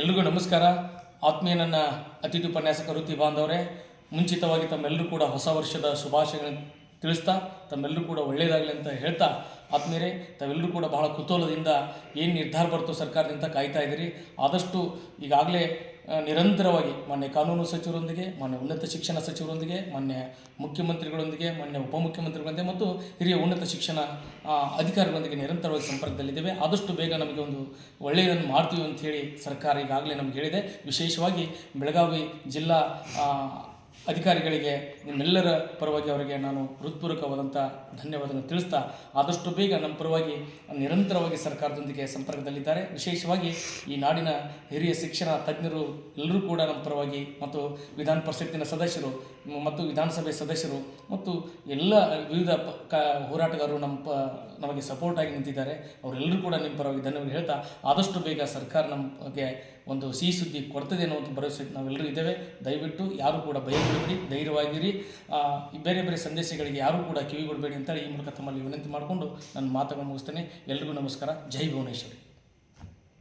ಎಲ್ರಿಗೂ ನಮಸ್ಕಾರ. ಆತ್ಮೀಯ ನನ್ನ ಅತಿಥಿ ಉಪನ್ಯಾಸಕ ವೃತ್ತಿ ಬಾಂಧವರೇ, ಮುಂಚಿತವಾಗಿ ತಮ್ಮೆಲ್ಲರೂ ಕೂಡ ಹೊಸ ವರ್ಷದ ಶುಭಾಶಯಗಳನ್ನು ತಿಳಿಸ್ತಾ ತಮ್ಮೆಲ್ಲರೂ ಕೂಡ ಒಳ್ಳೆಯದಾಗಲಿ ಅಂತ ಹೇಳ್ತಾ, ಆತ್ಮೀಯರೇ ತಾವೆಲ್ಲರೂ ಕೂಡ ಬಹಳ ಕುತೂಹಲದಿಂದ ಏನು ನಿರ್ಧಾರ ಬರ್ತೋ ಸರ್ಕಾರದಿಂದ ಕಾಯ್ತಾ ಇದ್ದೀರಿ? ಆದಷ್ಟು ಈಗಾಗಲೇ ನಿರಂತರವಾಗಿ ಮಾನ್ಯ ಕಾನೂನು ಸಚಿವರೊಂದಿಗೆ, ಮಾನ್ಯ ಉನ್ನತ ಶಿಕ್ಷಣ ಸಚಿವರೊಂದಿಗೆ, ಮಾನ್ಯ ಮುಖ್ಯಮಂತ್ರಿಗಳೊಂದಿಗೆ, ಮಾನ್ಯ ಉಪಮುಖ್ಯಮಂತ್ರಿಗಳೊಂದಿಗೆ ಮತ್ತು ಹಿರಿಯ ಉನ್ನತ ಶಿಕ್ಷಣ ಅಧಿಕಾರಿಗಳೊಂದಿಗೆ ನಿರಂತರವಾಗಿ ಸಂಪರ್ಕದಲ್ಲಿದ್ದೇವೆ. ಆದಷ್ಟು ಬೇಗ ನಮಗೆ ಒಂದು ಒಳ್ಳೆಯದನ್ನು ಮಾಡ್ತೀವಿ ಅಂತ ಹೇಳಿ ಸರ್ಕಾರ ಈಗಾಗಲೇ ನಮ್ಗೆ ಹೇಳಿದೆ. ವಿಶೇಷವಾಗಿ ಬೆಳಗಾವಿ ಜಿಲ್ಲಾ ಅಧಿಕಾರಿಗಳಿಗೆ ನಿಮ್ಮೆಲ್ಲರ ಪರವಾಗಿ ಅವರಿಗೆ ನಾನು ಹೃತ್ಪೂರ್ವಕವಾದಂಥ ಧನ್ಯವಾದಗಳನ್ನು ತಿಳಿಸ್ತಾ, ಆದಷ್ಟು ಬೇಗ ನಮ್ಮ ಪರವಾಗಿ ನಿರಂತರವಾಗಿ ಸರ್ಕಾರದೊಂದಿಗೆ ಸಂಪರ್ಕದಲ್ಲಿದ್ದಾರೆ. ವಿಶೇಷವಾಗಿ ಈ ನಾಡಿನ ಹಿರಿಯ ಶಿಕ್ಷಣ ತಜ್ಞರು ಎಲ್ಲರೂ ಕೂಡ ನಮ್ಮ ಪರವಾಗಿ ಮತ್ತು ವಿಧಾನ ಪರಿಷತ್ತಿನ ಸದಸ್ಯರು ಮತ್ತು ವಿಧಾನಸಭೆ ಸದಸ್ಯರು ಮತ್ತು ಎಲ್ಲ ವಿವಿಧ ಕ, ಹೋರಾಟಗಾರರು ನಮ್ಮ ಪ, ನಮಗೆ ಸಪೋರ್ಟಾಗಿ ನಿಂತಿದ್ದಾರೆ. ಅವರೆಲ್ಲರೂ ಕೂಡ ನಿಮ್ಮ ಪರವಾಗಿ ಧನ್ಯವಾದ ಹೇಳ್ತಾ, ಆದಷ್ಟು ಬೇಗ ಸರ್ಕಾರ ನಮಗೆ ಒಂದು ಸಿಹಿ ಸುದ್ದಿ ಕೊಡ್ತದೆ ಅನ್ನುವಂಥ ಭರವಸೆ ನಾವೆಲ್ಲರೂ ಇದ್ದೇವೆ. ದಯವಿಟ್ಟು ಯಾರು ಕೂಡ ಭಯಪಡಬೇಡಿ, ಧೈರ್ಯವಾಗಿರಿ. ಬೇರೆ ಬೇರೆ ಸಂದೇಶಗಳಿಗೆ ಯಾರೂ ಕೂಡ ಕಿವಿಗೊಡಬೇಡಿ ಅಂತೇಳಿ ಈ ಮೂಲಕ ತಮ್ಮಲ್ಲಿ ವಿನಂತಿ ಮಾಡಿಕೊಂಡು ನನ್ನ ಮಾತುಗಳನ್ನು ಮುಗಿಸ್ತೇನೆ. ಎಲ್ರಿಗೂ ನಮಸ್ಕಾರ. ಜೈ ಭುವನೇಶ್ವರಿ.